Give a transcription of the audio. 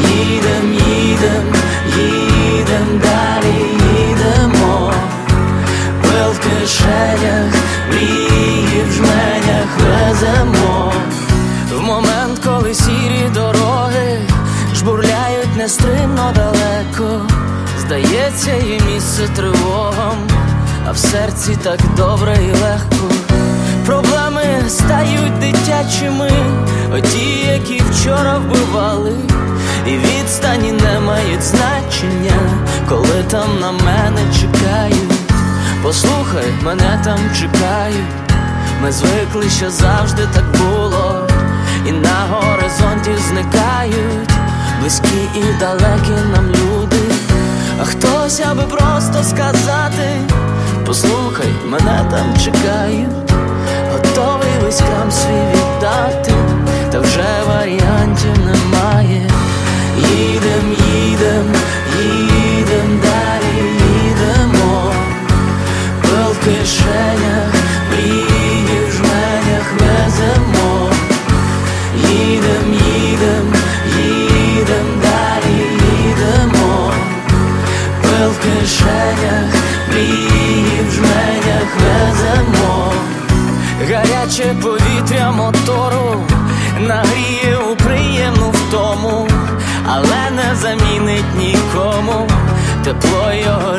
їдем, їдем, їдем далі, їдемо, пил в кишенях, мрії в жменях веземо. В момент, коли сірі дороги жбурляють нестримно далеко, здається, є місце тривогам, а в серці так добре і легко. Проблеми стають дитячими, оті, які вчора вбивали, і відстані не мають значення, коли там на мене чекають. Послухай, мене там чекають. Ми звикли, що завжди так було, і на горизонті зникають близькі і далекі нам люди. А хтось аби просто сказати, послухай, мене там чекають, готовий весь крам свій віддати, мрії в жменях веземо. Гаряче повітря мотору нагріє у приємну втому, але не замінить нікому тепло його